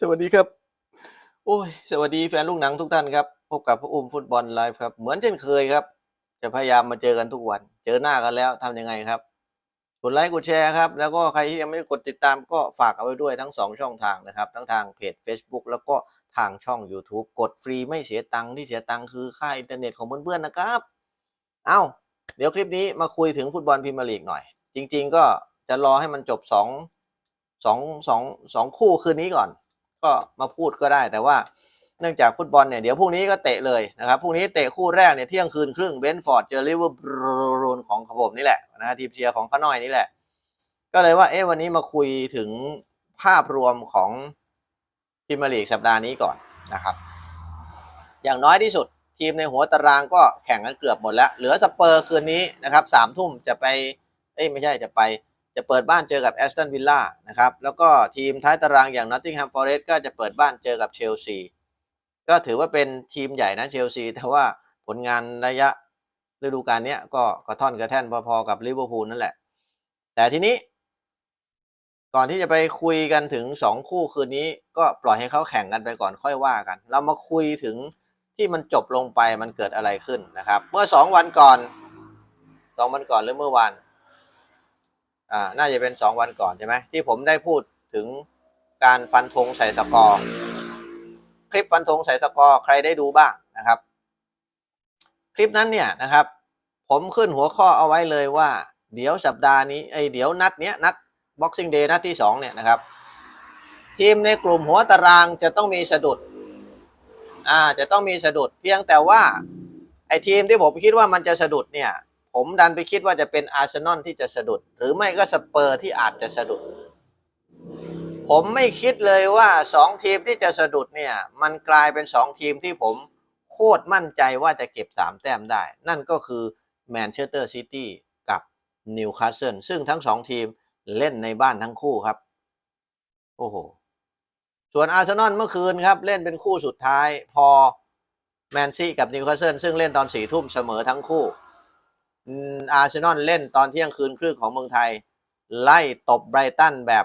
สวัสดีครับ โอ้ย สวัสดีแฟนลูกหนังทุกท่านครับ พบกับพระอุ้มฟุตบอลไลฟ์ครับ เหมือนเช่นเคยครับ จะพยายามมาเจอกันทุกวัน เจอหน้ากันแล้วทำยังไงครับ กดไลค์กดแชร์ครับ แล้วก็ใครที่ยังไม่กดติดตามก็ฝากเอาไว้ด้วยทั้งสองช่องทางนะครับ ทั้งทางเพจ Facebook แล้วก็ทางช่อง YouTube กดฟรีไม่เสียตังค์ที่เสียตังค์คือค่าอินเทอร์เน็ตของเพื่อนๆนะครับ เอ้า เดี๋ยวคลิปนี้มาคุยถึงฟุตบอลพรีเมียร์ลีกหน่อย จริง ๆ ก็จะรอให้มันจบสอง สองสองสองคู่คืนนี้ก่อน ก็มาพูดก็ได้ แต่ว่าเนื่องจากฟุตบอลเนี่ยเดี๋ยวพรุ่งนี้ก็เตะเลยนะครับพรุ่งนี้เตะคู่แรกเนี่ยเที่ยงคืนครึ่งเบนฟอร์ดเจอลิเวอร์พูลของผมนี่แหละนะฮะทีมเชียร์ของข้าน้อยนี่แหละ ก็เลยว่าเอ๊ะวันนี้มาคุยถึงภาพรวมของพรีเมียร์ลีกสัปดาห์นี้ก่อนนะครับ อย่างน้อยที่สุดทีมในหัวตารางก็แข่งกันเกือบหมดแล้ว เหลือสเปอร์คืนนี้นะครับสามทุ่มจะไปเอ้ยไม่ใช่จะไป จะเปิดบ้านเจอกับแอสตันวิลล่านะครับ แล้วก็ทีมท้ายตารางอย่างนอตติงแฮมฟอร์เรสต์ก็จะเปิดบ้านเจอกับเชลซีก็ถือว่าเป็นทีมใหญ่นะเชลซีแต่ว่าผลงานระยะฤดูกาลนี้ก็กระท่อนกระแท่นพอๆกับลิเวอร์พูลนั่นแหละ แต่ทีนี้ ก่อนที่จะไปคุยกันถึงสองคู่คืนนี้ ก็ปล่อยให้เขาแข่งกันไปก่อนค่อยว่ากัน เรามาคุยถึงที่มันจบลงไปมันเกิดอะไรขึ้นนะครับ เมื่อสองวันก่อนสองวันก่อนหรือเมื่อวาน อ่าน่าจะเป็นสองวันก่อนใช่ไหมที่ผมได้พูดถึงการฟันธงใส่สกอร์คลิปฟันธงใส่สกอร์ใครได้ดูบ้างนะครับ คลิปนั้นเนี่ยนะครับ ผมขึ้นหัวข้อเอาไว้เลยว่า เดี๋ยวสัปดาห์นี้ไอเดี๋ยวนัดเนี้ยนัด Boxing Day นัดที่สองเนี่ยนะครับทีมในกลุ่มหัวตารางจะต้องมีสะดุด อ่า จะต้องมีสะดุด เพียงแต่ว่าไอทีมที่ผมคิดว่ามันจะสะดุดเนี่ย ผมดันไปคิดว่าจะเป็นอาร์เซนอลที่จะสะดุด หรือไม่ก็สเปอร์ที่อาจจะสะดุด ผมไม่คิดเลยว่าสองทีมที่จะสะดุดเนี่ย มันกลายเป็นสองทีมที่ผมโคตรมั่นใจว่าจะเก็บสามแต้มได้ นั่นก็คือแมนเชสเตอร์ซิตี้กับนิวคาสเซิลซึ่งทั้งสองทีมเล่นในบ้านทั้งคู่ครับ โอ้โห ส่วนอาร์เซนอลเมื่อคืนครับ เล่นเป็นคู่สุดท้ายพอแมนซีกับนิวคาสเซิลซึ่งเล่นตอนสี่ทุ่มเสมอทั้งคู่ อาร์เซนอลเล่นตอนเที่ยงคืนครึ่งของเมืองไทย ไล่ตบไบรตันแบบ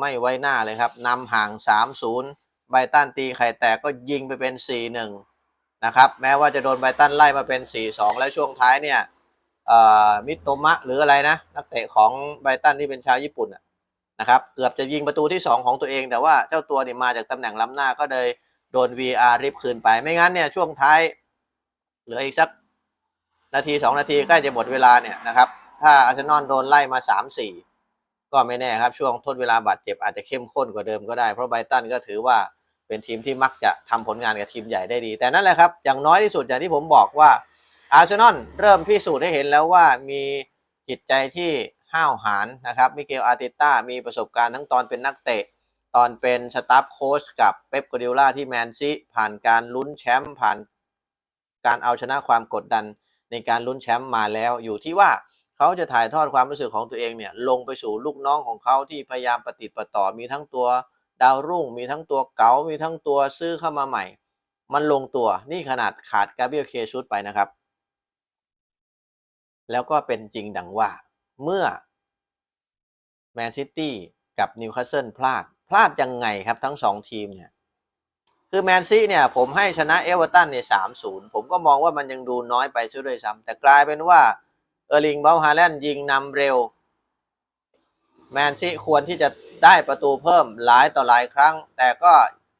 ไม่ไว้หน้าเลยครับนำห่าง 3-0 ไบรตันตีไข่แตกก็ยิงไปเป็น 4-1 นะครับ แม้ว่าจะโดนไบรตันไล่มาเป็น 4-2 แล้วช่วงท้ายเนี่ยมิโตมะหรืออะไรนะ นักเตะของไบรตันที่เป็นชาวญี่ปุ่นนะนะครับ เกือบจะยิงประตูที่ 2 ของตัวเอง แต่ว่าเจ้าตัวนี่มาจากตำแหน่งล้ำหน้าก็เลยโดน VR ริบคืนไป ไม่งั้นเนี่ยช่วงท้าย เหลืออีกสัก นาที 2 นาทีใกล้จะหมดเวลาเนี่ยนะครับถ้าอาร์เซนอลโดนไล่มา 3-4 ก็ไม่แน่ครับ ช่วงทดเวลาบาดเจ็บอาจจะเข้มข้นกว่าเดิมก็ได้ เพราะไบรตันก็ถือว่าเป็นทีมที่มักจะทำผลงานกับทีมใหญ่ได้ดี แต่นั่นแหละครับ อย่างน้อยที่สุดอย่างที่ผมบอกว่าอาร์เซนอลเริ่มพิสูจน์ให้เห็นแล้วว่ามีจิตใจที่ห้าวหาญนะครับมิเกลอาร์เตต้ามีประสบการณ์ทั้งตอนเป็นนักเตะ ตอนเป็นสตาฟโค้ชกับเป๊ปกวเดโอล่าที่แมนซีผ่านการลุ้นแชมป์ผ่านการเอาชนะความกดดัน ในการลุ้นแชมป์มาแล้ว อยู่ที่ว่าเขาจะถ่ายทอดความรู้สึกของตัวเองเนี่ยลงไปสู่ลูกน้องของเขาที่พยายามปฏิดประต่อมีทั้งตัวดาวรุ่ง มีทั้งตัวเก๋ามีทั้งตัวซื้อเข้ามาใหม่ มันลงตัวนี่ขนาดขาดกาเบียลเคชุดไปนะครับ แล้วก็เป็นจริงดังว่าเมื่อแมนซิตี้กับนิวคาสเซิลพลาดพลาดยังไงครับทั้งสองทีมเนี่ย คือแมนซีเนี่ยผมให้ชนะเอเวอร์ตันเนี่ยสามศูนย์ผมก็มองว่ามันยังดูน้อยไปซะด้วยซ้ำแต่กลายเป็นว่าเออร์ลิงเบลฮาแลนยิงนำเร็ว แมนซีควรที่จะได้ประตูเพิ่มหลายต่อหลายครั้ง แต่ก็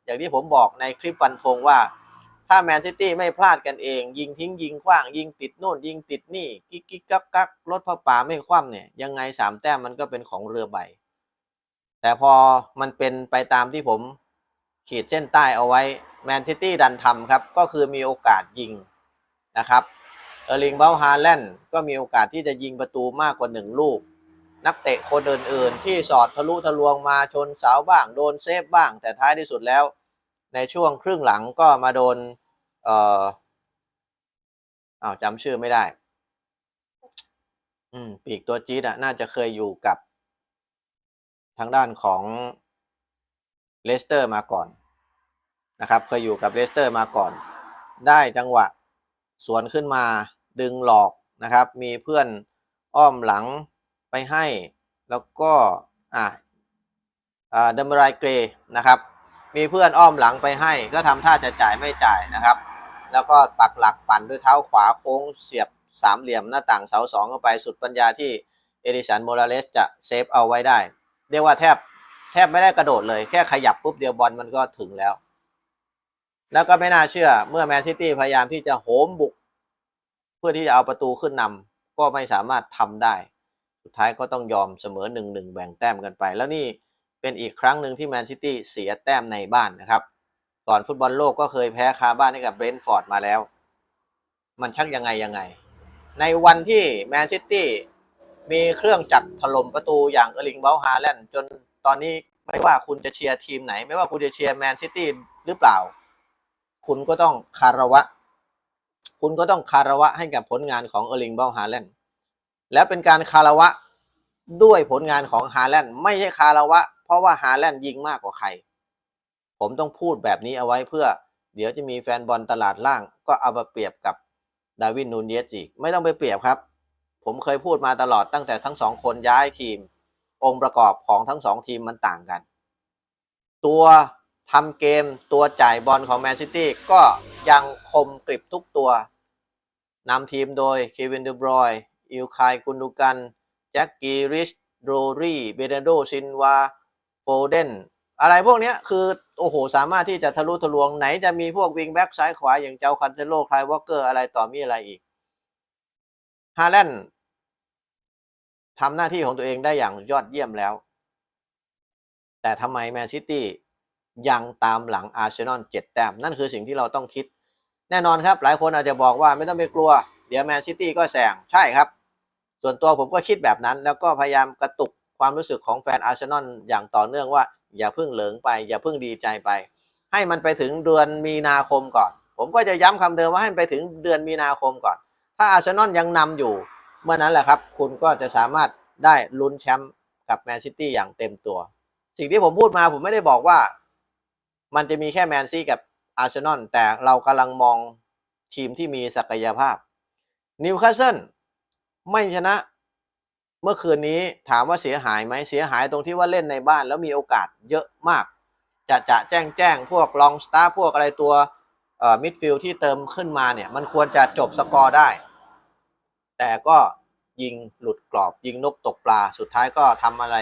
อย่างที่ผมบอกในคลิปฟันธงว่า ถ้าแมนซิตี้ไม่พลาดกันเอง ยิงทิ้งยิงขว้าง ยิงติดโน่น ยิงติดนี่ กิ๊กกิ๊กกักกักรถพระป่าไม่คว่ำเนี่ย ยังไงสามแต้มมันก็เป็นของเรือใบ แต่พอมันเป็นไปตามที่ผม ขีดเส้นใต้เอาไว้แมนซิตี้ดันทำครับ ก็คือมีโอกาสยิงนะครับเออร์ลิงเบลฮาแลนด์ก็มีโอกาสที่จะยิงประตูมากกว่าหนึ่งลูก นักเตะคนอื่นๆ ที่สอดทะลุทะลวงมาชนเสาบ้าง โดนเซฟบ้าง แต่ท้ายที่สุดแล้ว ในช่วงครึ่งหลังก็มาโดน เอ่ออ้าวจำชื่อไม่ได้ อืม ปีกตัวจี๊ดอะน่าจะเคยอยู่กับทางด้านของ เลสเตอร์มาก่อนนะครับ เคยอยู่กับเลสเตอร์มาก่อน ได้จังหวะสวนขึ้นมาดึงหลอกนะครับ มีเพื่อนอ้อมหลังไปให้ แล้วก็อะเดมรายเกรนะครับ มีเพื่อนอ้อมหลังไปให้ ก็ทำท่าจะจ่ายไม่จ่ายนะครับ แล้วก็ปักหลักปั่นด้วยเท้าขวาโค้งเสียบสามเหลี่ยมหน้าต่างเสาสองเข้าไปสุดปัญญาที่เอริสันโมราเลสจะเซฟเอาไว้ได้ เรียกว่าแทบ แทบไม่ได้กระโดดเลย แค่ขยับปุ๊บเดียวบอลมันก็ถึงแล้ว แล้วก็ไม่น่าเชื่อ เมื่อแมนซิตี้พยายามที่จะโหมบุก เพื่อที่จะเอาประตูขึ้นนำก็ไม่สามารถทำได้ สุดท้ายก็ต้องยอมเสมอหนึ่งหนึ่งแบ่งแต้มกันไป แล้วนี่เป็นอีกครั้งหนึ่งที่แมนซิตี้เสียแต้มในบ้านนะครับ ก่อนฟุตบอลโลกก็เคยแพ้คาบ้านให้กับเบรนท์ฟอร์ดมาแล้ว มันชักยังไงยังไง ในวันที่แมนซิตี้มีเครื่องจักรถล่มประตูอย่างเออร์ลิงเบลฮาแลนด์จน ตอนนี้ไม่ว่าคุณจะเชียร์ทีมไหน ไม่ว่าคุณจะเชียร์แมนซิตี้หรือเปล่า คุณก็ต้องคารวะ คุณก็ต้องคารวะให้กับผลงานของเออร์ลิงเบลฮาแลนด์และเป็นการคารวะด้วยผลงานของฮาแลนด์ไม่ใช่คารวะ เพราะว่าฮาแลนด์ยิงมากกว่าใคร ผมต้องพูดแบบนี้เอาไว้เพื่อ เดี๋ยวจะมีแฟนบอลตลาดล่าง ก็เอามาเปรียบกับดาวินนูนเยสอีกไม่ต้องไปเปรียบครับ ผมเคยพูดมาตลอดตั้งแต่ทั้งสองคนย้ายทีม องค์ประกอบของทั้งสองทีมมันต่างกัน ตัวทำเกมตัวจ่ายบอลของแมนซิตี้ก็ยังคมกริบทุกตัวนำทีมโดยเควินเดบรอยอิลคายกุนดูกัน แจ็คกีริชโรรี่เบเดโดซินวาโฟเดนอะไรพวกนี้คือ โอ้โห สามารถที่จะทะลุทะลวงไหนจะมีพวกวิงแบ็กซ้ายขวาอย่างเจ้าคันเซโลคลายวอเกอร์อะไรต่อมีอะไรอีกฮาแลนด์ ทำหน้าที่ของตัวเองได้อย่างยอดเยี่ยมแล้ว แต่ทำไมแมนซิตี้ยังตามหลังอาร์เซนอลเจ็ดแต้มนั่นคือสิ่งที่เราต้องคิด แน่นอนครับ หลายคนอาจจะบอกว่าไม่ต้องไปกลัว เดี๋ยวแมนซิตี้ก็แซงใช่ครับ ส่วนตัวผมก็คิดแบบนั้น แล้วก็พยายามกระตุกความรู้สึกของแฟนอาร์เซนอลอย่างต่อเนื่องว่า อย่าเพิ่งเหลิงไปอย่าเพิ่งดีใจไป ให้มันไปถึงเดือนมีนาคมก่อน ผมก็จะย้ำคำเดิมว่าให้มันไปถึงเดือนมีนาคมก่อน ถ้าอาร์เซนอลยังนำอยู่ เมื่อนั้นแหละครับ คุณก็จะสามารถได้ลุ้นแชมป์กับแมนซิตี้อย่างเต็มตัว สิ่งที่ผมพูดมาผมไม่ได้บอกว่า มันจะมีแค่แมนซีกับอาร์เซนอลแต่เรากำลังมองทีมที่มีศักยภาพนิวคาสเซิลไม่ชนะเมื่อคืนนี้ถามว่าเสียหายไหมเสียหายตรงที่ว่าเล่นในบ้านแล้วมีโอกาสเยอะมาก จะจะแจ้งแจ้งพวกลองสตาร์พวกอะไรตัวเอ่อมิดฟิลด์ที่เติมขึ้นมาเนี่ย มันควรจะจบสกอร์ได้ แต่ก็ยิงหลุดกรอบ ยิงนกตกปลา สุดท้ายก็ทำอะไร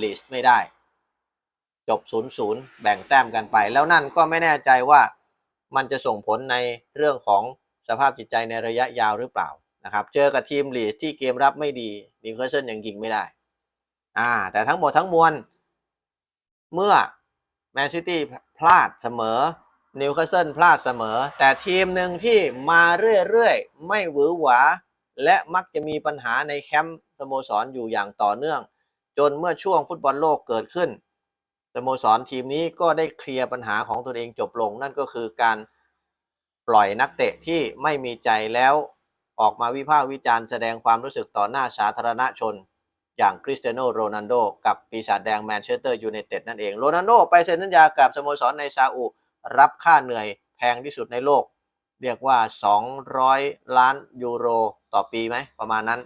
ลีสไม่ได้ จบ 0 0 แบ่งแต้มกันไป แล้วนั่นก็ไม่แน่ใจว่ามันจะส่งผลในเรื่องของสภาพจิตใจในระยะยาวหรือเปล่านะครับ เจอกับทีมลีดที่เกมรับไม่ดีนิวคาสเซิลยังยิงไม่ได้ อ่า แต่ทั้งหมดทั้งมวล เมื่อแมนซิตี้พลาดเสมอนิวคาสเซิลพลาดเสมอ แต่ทีมหนึ่งที่มาเรื่อยๆ ไม่หวือหวา และมักจะมีปัญหาในแคมป์สโมสรอยู่อย่างต่อเนื่อง จนเมื่อช่วงฟุตบอลโลกเกิดขึ้นสโมสรทีมนี้ก็ได้เคลียร์ปัญหาของตนเองจบลง นั่นก็คือการปล่อยนักเตะที่ไม่มีใจแล้วออกมาวิพากษ์วิจารณ์แสดงความรู้สึกต่อหน้าสาธารณชน อย่างคริสเตียโนโรนัลโดกับปีศาจแดงแมนเชสเตอร์ยูไนเต็ดนั่นเองโรนัลโดไปเซ็นสัญญากับสโมสรในซาอุรับค่าเหนื่อยแพงที่สุดในโลก เรียกว่า 200 ล้านยูโร ต่อปีไหมประมาณนั้น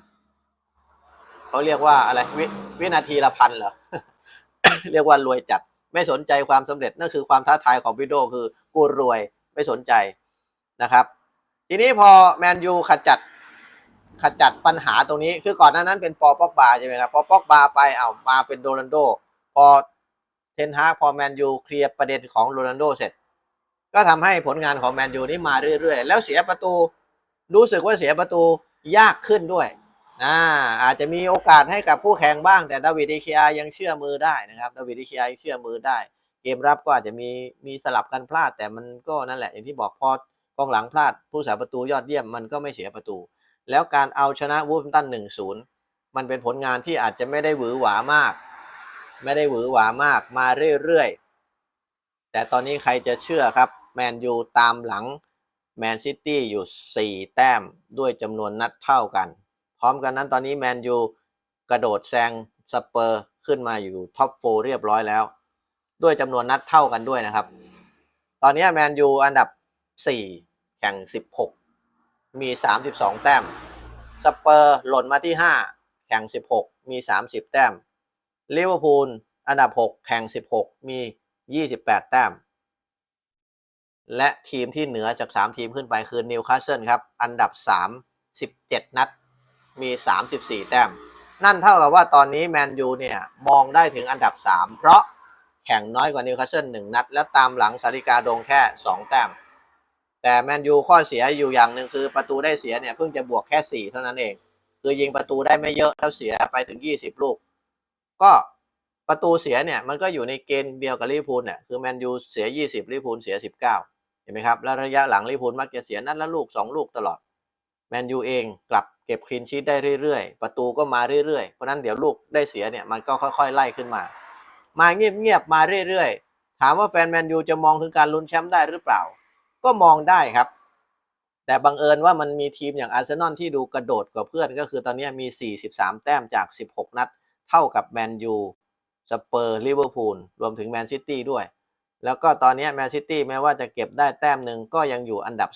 เขาเรียกว่าอะไรววินาทีละพันเหรอเรียกว่ารวยจัด ไม่สนใจความสำเร็จนั่นคือความท้าทายของวิโดคือกูรวยไม่สนใจนะครับ ทีนี้พอแมนยูขจัดขจัดปัญหาตรงนี้คือก่อนหน้านั้นเป็นปอปอกบาใช่ไหมครับพอปอกบาไปเอามาเป็นโรนัลโด พอเทนฮาพอแมนยูเคลียร์ประเด็นของโรนัลโดเสร็จ ก็ทำให้ผลงานของแมนยูนี่มาเรื่อยๆ แล้วเสียประตูรู้สึกว่าเสียประตู ยากขึ้นด้วยนะอาจจะมีโอกาสให้กับผู้แข่งบ้าง แต่ดาวิดอีเคียยังเชื่อมือได้นะครับดาวิดอีเคียยังเชื่อมือได้ เกมรับก็อาจจะมีมีสลับกันพลาด แต่มันก็นั่นแหละอย่างที่บอกพอกองหลังพลาด ผู้สาประตูยอดเยี่ยมมันก็ไม่เสียประตู แล้วการเอาชนะวูฟตันหนึ่งศูนย์มันเป็นผลงานที่อาจจะไม่ได้หวือหวามาก ไม่ได้หวือหวามากมาเรื่อยๆแต่ตอนนี้ใครจะเชื่อครับแมนยูตามหลัง แมนซิตี้อยู่ 4 แต้มด้วยจำนวนนัดเท่ากัน พร้อมกันนั้นตอนนี้แมนยูกระโดดแซงสเปอร์ขึ้นมาอยู่ท็อปโฟเรียบร้อยแล้ว ด้วยจำนวนนัดเท่ากันด้วยนะครับ ตอนนี้แมนยูอันดับ 4 แข่ง 16 มี 32 แต้ม สเปอร์หล่นมาที่ 5 แข่ง 16 มี 30 แต้มลิเวอร์พูลอันดับ 6 แข่ง 16 มี 28 แต้ม และทีมที่เหนือจาก 3 ทีมขึ้นไปคือนิวคาสเซิลครับ อันดับ 3 17 นัด มี 34 แต้ม นั่นเท่ากับว่าตอนนี้แมนยูเนี่ย มองได้ถึงอันดับ 3 เพราะแข่งน้อยกว่านิวคาสเซิล1นัด และตามหลังสาริกาโดงแค่ 2 แต้ม แต่แมนยูข้อเสียอยู่อย่างหนึ่งคือประตูได้เสียเนี่ย เพิ่งจะบวกแค่ 4 เท่านั้นเอง คือยิงประตูได้ไม่เยอะแล้วเสียไปถึง 20 ลูก ก็ประตูเสียเนี่ยมันก็อยู่ในเกณฑ์เดียวกับลิเวอร์พูลเนี่ยคือแมนยูเสีย 20ลิเวอร์พูลเสีย 19 เห็นไหมครับแล้วระยะหลังลิเวอร์พูลมักจะเสียนัดละลูก 2 ลูกตลอดแมนยูเองกลับเก็บคลีนชีตได้เรื่อยๆ ประตูก็มาเรื่อยๆ เพราะนั้นเดี๋ยวลูกได้เสียเนี่ยมันก็ค่อยๆ ไล่ขึ้นมา มาเงียบๆมาเรื่อยๆ ถามว่าแฟนแมนยูจะมองถึงการลุ้นแชมป์ได้หรือเปล่า ก็มองได้ครับ แต่บังเอิญว่ามันมีทีมอย่างอาร์เซนอลที่ดูกระโดดกว่าเพื่อนก็คือตอนนี้มี 43 แต้มจาก 16 นัด เท่ากับแมนยูสเปอร์ลิเวอร์พูลรวมถึงแมนซิตี้ด้วย แล้วก็ตอนนี้แมนซิตี้แม้ว่าจะเก็บได้แต้มหนึ่งก็ยังอยู่อันดับ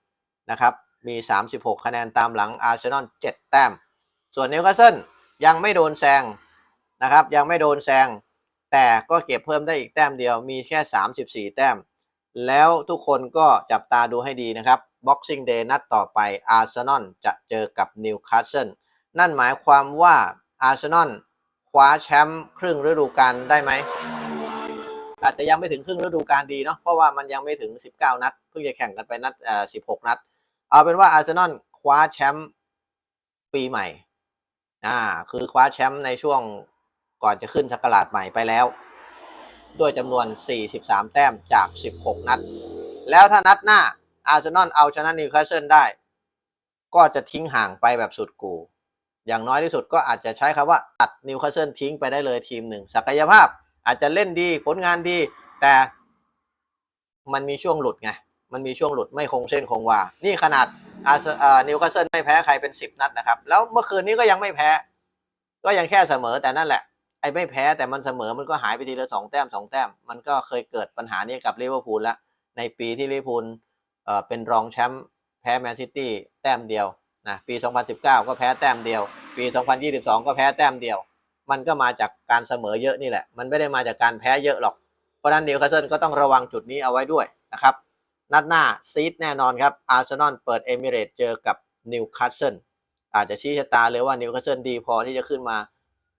2นะครับมี 36 คะแนนตามหลังอาร์เซนอล7แต้ม ส่วนนิวคาสเซิลยังไม่โดนแซงนะครับยังไม่โดนแซงแต่ก็เก็บเพิ่มได้อีกแต้มเดียวมีแค่ 34 แต้ม แล้วทุกคนก็จับตาดูให้ดีนะครับ Boxing Day นัดต่อไปอาร์เซนอลจะเจอกับนิวคาสเซิลนั่นหมายความว่าอาร์เซนอลคว้าแชมป์ครึ่งฤดูกาลได้ไหม อาจจะยังไม่ถึงครึ่งฤดูกาลดีเนาะเพราะว่ามันยังไม่ถึง 19 นัด เพิ่งจะแข่งกันไปนัดเอ่อ16 นัด เอาเป็นว่าอาร์เซนอลคว้าแชมป์ปีใหม่อ่าคือคว้าแชมป์ในช่วงก่อนจะขึ้นสกราชใหม่ไปแล้ว ด้วยจำนวน 43 แต้มจาก 16 นัด แล้วถ้านัดหน้าอาร์เซนอลเอาชนะนิวคาสเซิลได้ ก็จะทิ้งห่างไปแบบสุดกู อย่างน้อยที่สุดก็อาจจะใช้คำว่าตัดนิวคาสเซิลทิ้งไปได้เลยทีมหนึ่งศักยภาพ อาจจะเล่นดีผลงานดี แต่มันมีช่วงหลุดไง มันมีช่วงหลุดไม่คงเส้นคงวา นี่ขนาดอาร์นิวคาสเซิลไม่แพ้ใครเป็นสิบนัดนะครับ แล้วเมื่อคืนนี้ก็ยังไม่แพ้ ก็ยังแค่เสมอแต่นั่นแหละ ไอ้ไม่แพ้แต่มันเสมอมันก็หายไปทีละสองแต้มสองแต้ม มันก็เคยเกิดปัญหานี้กับลิเวอร์พูลแล้ว ในปีที่ลิเวอร์พูลเอ่อเป็นรองแชมป์แพ้แมนซิตี้แต้มเดียวนะปี 2019 ก็แพ้แต้มเดียว ปี 2022 ก็แพ้แต้มเดียว มันก็มาจากการเสมอเยอะนี่แหละ มันไม่ได้มาจากการแพ้เยอะหรอก เพราะนั้นนิวคาสเซิลก็ต้องระวังจุดนี้เอาไว้ด้วยนะครับ นัดหน้าซีดแน่นอนครับ อาร์เซนอลเปิดเอมิเรตเจอกับนิวคาสเซิลอาจจะชี้ชะตาเลยว่านิวคาสเซิลดีพอที่จะขึ้นมา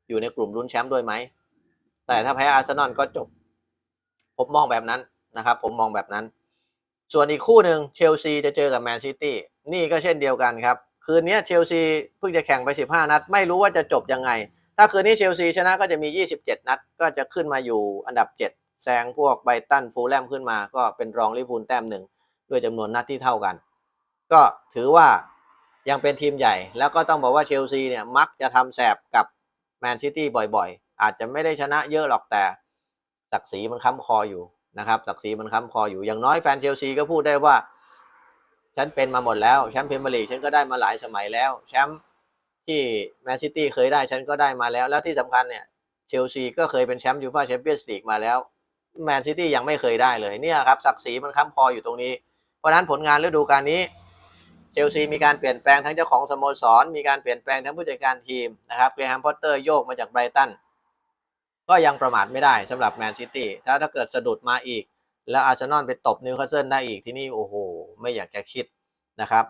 อยู่ในกลุ่มลุ้นแชมป์ด้วยไหม แต่ถ้าแพ้อาร์เซนอลก็จบ ผมมองแบบนั้นนะครับ ผมมองแบบนั้น ส่วนอีกคู่หนึ่งเชลซีจะเจอกับแมนซิตี้ นี่ก็เช่นเดียวกันครับ คืนนี้เชลซีเพิ่งจะแข่งไป 15 นัด ไม่รู้ว่าจะจบยังไง ถ้าคืนนี้เชลซีชนะก็จะมี 27 นัด ก็จะขึ้นมาอยู่อันดับ 7 แซงพวกไบรตันฟูลแลมขึ้นมา ก็เป็นรองลิพูลแต้มหนึ่งด้วยจำนวนนัดที่เท่ากัน ก็ถือว่ายังเป็นทีมใหญ่ แล้วก็ต้องบอกว่าเชลซีเนี่ยมักจะทำแสบกับแมนซิตี้บ่อยๆ อาจจะไม่ได้ชนะเยอะหรอกแต่ศักดิ์ศรีมันค้ำคออยู่นะครับศักดิ์ศรีมันค้ำคออยู่อย่างน้อยแฟนเชลซีก็พูดได้ว่า ฉันเป็นมาหมดแล้วแชมป์พรีเมียร์ลีกฉันก็ได้มาหลายสมัยแล้วแชมป์ ที่แมนซิตี้เคยได้ฉันก็ได้มาแล้ว แล้วที่สำคัญเนี่ยเชลซีก็เคยเป็นแชมป์ยูฟ่าแชมเปี้ยนส์ลีกมาแล้วแมนซิตี้ยังไม่เคยได้เลยเนี่ยครับศักดิ์ศรีมันค้ำคออยู่ตรงนี้ เพราะฉะนั้นผลงานฤดูกาลนี้เชลซีมีการเปลี่ยนแปลงทั้งเจ้าของสโมสร มีการเปลี่ยนแปลงทั้งผู้จัดการทีมนะครับเกรแฮมพอตเตอร์โยกมาจากไบรตันก็ยังประมาทไม่ได้สำหรับแมนซิตี้ถ้าถ้าเกิดสะดุดมาอีก แล้วอาร์เซนอลไปตบนิวคาสเซิลได้อีกที่นี่โอ้โห ไม่อยากจะคิดนะครับ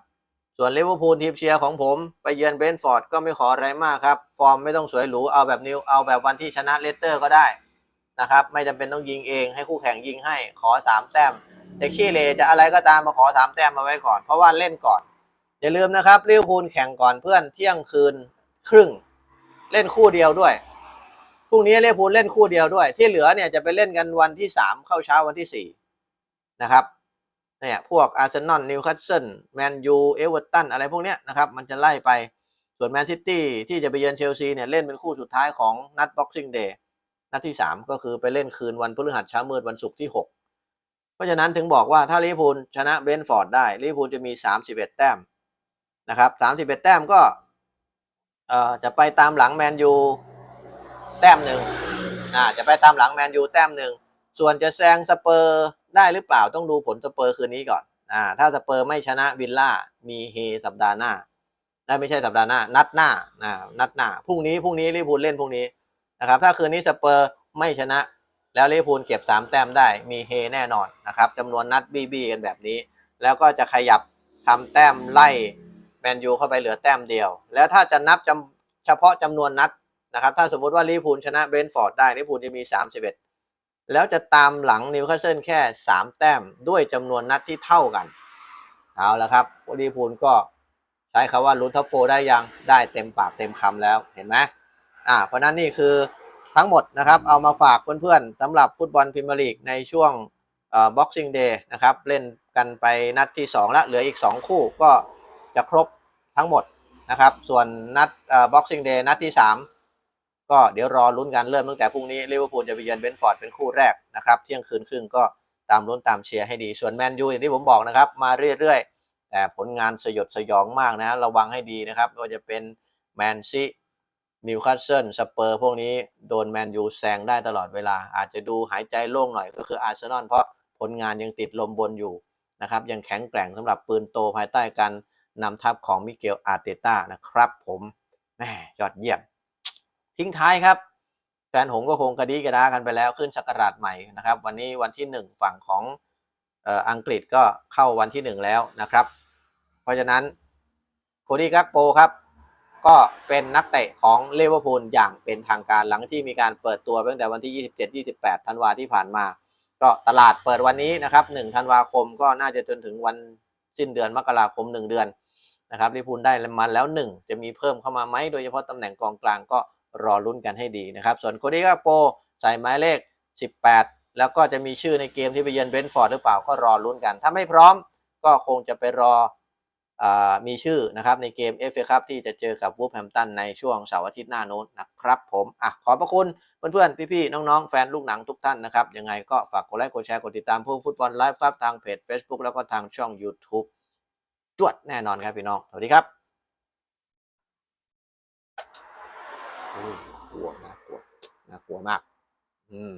ส่วนลิเวอร์พูลทีมเชียร์ของผม ไปเยือนเบนท์ฟอร์ดก็ไม่ขออะไรมากครับ ฟอร์มไม่ต้องสวยหรู เอาแบบนิวเอาแบบวันที่ชนะเลสเตอร์ก็ได้นะครับ ไม่จำเป็นต้องยิงเองให้คู่แข่งยิงให้ขอสามแต้มจะขี้เลจะอะไรก็ตามมาขอสามแต้มมาไว้ก่อน เพราะว่าเล่นก่อน อย่าลืมนะครับลิเวอร์พูลแข่งก่อนเพื่อนเที่ยงคืนครึ่ง เล่นคู่เดียวด้วยพรุ่งนี้ลิเวอร์พูลเล่นคู่เดียวด้วย ที่เหลือเนี่ยจะไปเล่นกันวันที่สามเข้าเช้าวันที่สี่นะครับ เนี่ยพวกอาร์เซนอลนิวคาสเซิลแมนยูเอเวอร์ตันอะไรพวกเนี้ยนะครับมันจะไล่ไปส่วนแมนซิตี้ที่จะไปเยือนเชลซีเนี่ยเล่นเป็นคู่สุดท้ายของนัดบ็อกซิ่งเดย์นัดที่สามก็คือไปเล่นคืนวันพฤหัสเช้ามืดวันศุกร์ที่หกเพราะฉะนั้นถึงบอกว่าถ้าลิเวอร์พูลชนะเบนฟอร์ดได้ลิเวอร์พูลจะมีสามสิบเอ็ดแต้มนะครับสามสิบเอ็ดแต้มก็เอ่อจะไปตามหลังแมนยูแต้มหนึ่งอ่าจะไปตามหลังแมนยูแต้มหนึ่งส่วนจะแซงสเปอร์ ได้หรือเปล่าต้องดูผลสเปอร์คืนนี้ก่อนอ่าถ้าสเปอร์ไม่ชนะวิลล่ามีเฮสัปดาห์หน้าได้ไม่ใช่สัปดาห์หน้า นัดหน้าอ่านัดหน้าพรุ่งนี้พรุ่งนี้ลิเวอร์พูลเล่นพรุ่งนี้นะครับถ้าคืนนี้สเปอร์ไม่ชนะ แล้วลิเวอร์พูลเก็บ 3 แต้มได้มีเฮแน่นอนนะครับจำนวนนัดบีบีกันแบบนี้ แล้วก็จะขยับทำแต้มไล่แมนยูเข้าไปเหลือแต้มเดียว แล้วถ้าจะนับจำเฉพาะจำนวนนัดนะครับถ้าสมมุติว่าลิเวอร์พูลชนะเบรนฟอร์ดได้ลิเวอร์พูลจะมี 31 แล้วจะตามหลังนิวคาสเซิลแค่ 3 แต้มด้วยจำนวนนัดที่เท่ากัน เอาละครับลิเวอร์พูลก็ใช้คาว่าลุ้นท็อปโฟได้ยังได้เต็มปากเต็มคำแล้วเห็นไหมอ่าเพราะนั้นนี่คือทั้งหมดนะครับ เอามาฝากเพื่อนๆสำหรับฟุตบอลพรีเมียร์ลีกในช่วงเอ่อ Boxing Day นะครับ เล่นกันไปนัดที่ 2 แล้ว เหลืออีก 2 คู่ก็จะครบทั้งหมดนะครับ ส่วนนัดเอ่อ Boxing Day นัดที่ 3 ก็เดี๋ยวรอลุ้นกันเริ่มตั้งแต่พรุ่งนี้ลิเวอร์พูลจะไปเยือนเบนฟอร์ดเป็นคู่แรกนะครับเที่ยงคืนครึ่งก็ตามลุ้นตามเชียร์ให้ดีส่วนแมนยูอย่างที่ผมบอกนะครับ มาเรื่อยๆแต่ผลงานสยดสยองมากนะ ระวังให้ดีนะครับไม่ว่าจะเป็นแมนซีนิวคาสเซิลสเปอร์พวกนี้โดนแมนยูแซงได้ตลอดเวลา อาจจะดูหายใจโล่งหน่อยก็คืออาร์เซนอลเพราะผลงานยังติดลมบนอยู่นะครับยังแข็งแกร่งสำหรับปืนโตภายใต้การนำทัพของมิเกลอาร์เตต้านะครับ ผมแหมยอดเยี่ยม ทิ้งท้ายครับแฟนหงก็คงกระดีกระดากันไปแล้วขึ้นสักราชใหม่นะครับ วันนี้วันที่หนึ่งฝั่งของอ,อังกฤษก็เข้าวันที่หนึ่งแล้วนะครับ เพราะฉะนั้นโคดี้กักโปครับ ก็เป็นนักเตะของเลเวอร์พูลอย่างเป็นทางการหลังที่มีการเปิดตัวตั้งแต่วันที่ 27-28 ธันวาที่ผ่านมา ก็ตลาดเปิดวันนี้นะครับ 1 ธันวาคมก็น่าจะจนถึงวันสิ้นเดือนมกราคม 1 เดือนนะครับลิพูลได้มาแล้ว 1 จะมีเพิ่มเข้ามาไหมโดยเฉพาะตำแหน่งกองกลางก็ รอลุ้นกันให้ดีนะครับ ส่วนโคดี้กักโปใส่หมายเลข 18 แล้วก็จะมีชื่อในเกมที่ไปเยือนเบรนท์ฟอร์ดหรือเปล่าก็รอลุ้นกัน ถ้าไม่พร้อมก็คงจะไปรออมีชื่อนะครับในเกม FA ครับที่จะเจอกับวูฟแฮมตันในช่วงเสาร์อาทิตย์หน้าโน้นนะครับผมอะขอบพระคุณเพื่อนๆ พี่ๆ น้องๆ แฟนลูกหนังทุกท่านนะครับ ยังไงก็ฝากกดไลค์ กดแชร์ กดติดตามพวกฟุตบอลไลฟ์ครับทางเพจ Facebook แล้วก็ทางช่อง YouTube จวดแน่นอนครับพี่น้อง สวัสดีครับ กลัวน่ากลัวน่ากลัวมาก อืม